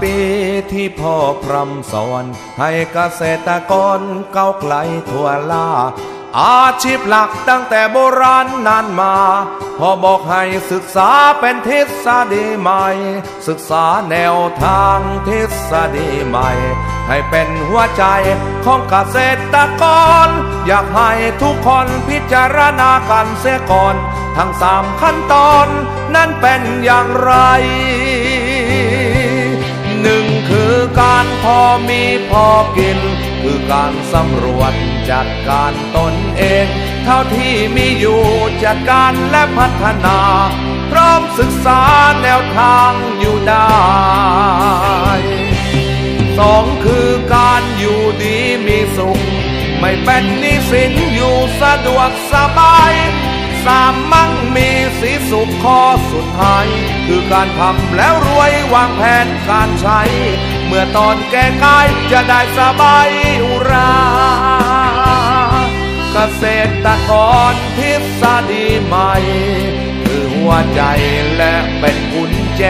ปีที่พ่อพร่ำสอนให้เกษตรกรเก้าไกลทั่วลาอาชีพหลักตั้งแต่โบราณนานมา พ่อบอกให้ศึกษาเป็นทฤษฎีใหม่ ศึกษาแนวทางทฤษฎีใหม่ ให้เป็นหัวใจของเกษตรกร อยากให้ทุกคนพิจารณากันเสียก่อน ทั้งสามขั้นตอนนั้นเป็นอย่างไร การพอมีพอกิน คือการสำรวจจัดการตนเอง เท่าที่มีอยู่จัดการและพัฒนา พร้อมศึกษาแนวทางอยู่ได้สองคือการอยู่ดีมีสุข ไม่เป็นนี้สินอยู่สะดวกสบายสามมั่งมีสีสุขข้อสุดท้าย คือการทำแล้วรวยวางแผนการใช้ เมื่อตอนแก่กายจะได้สบายอุรา เกษตรกรทฤษฎีใหม่ คือหัวใจและเป็นกุญแจ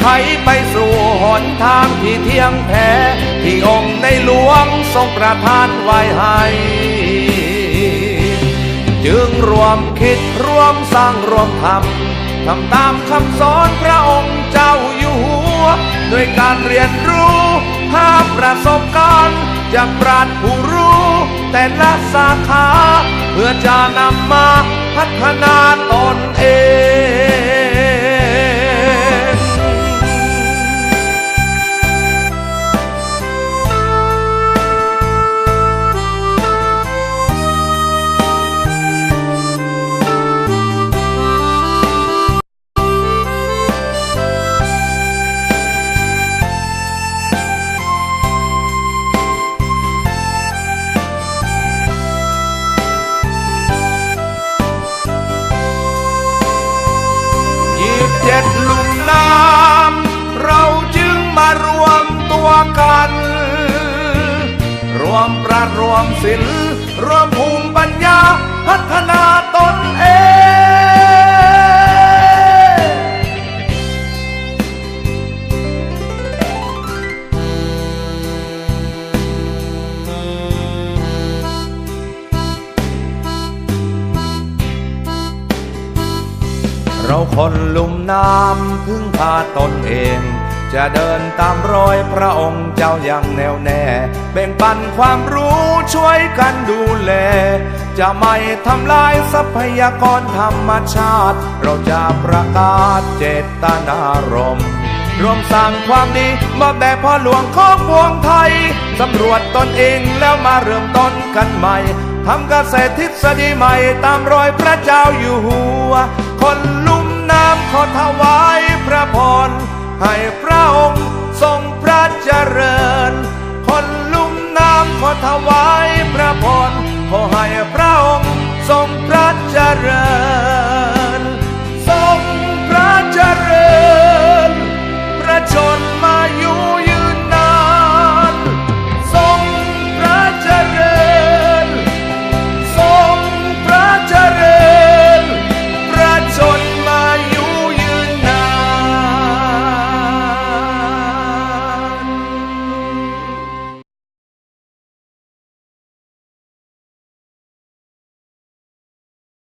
ไขไปสู่หนทางที่เที่ยงแท้ที่องค์ในหลวงทรงประทานไว้ให้จึงรวมคิดรวมสร้างรวมทำทำตามคำสอนพระองค์เจ้าอยู่หัว ด้วยการเรียนรู้หาประสบการณ์จากปราชญ์ผู้รู้ แต่ละสาขา เพื่อจะนำมาพัฒนาตนเอง ศิลป์รวมภูมิปัญญาพัฒนาตนเองเราคนลุ่มน้ำพึ่งพาตนเอง จะเดินตามรอยพระองค์เจ้าอย่างแน่วแน่ แบ่งปันความรู้ช่วยกันดูแล จะไม่ทำลายทรัพยากรธรรมชาติ เราจะประกาศเจตนารมณ์รวมสร้างความดีมาแบบพ่อหลวงของพวงไทย สำรวจตนเองแล้วมาเริ่มต้นกันใหม่ ทำเกษตรทฤษฎีใหม่ตามรอยพระเจ้าอยู่หัว คนลุ่มน้ำขอถวายพระพร ให้พระองค์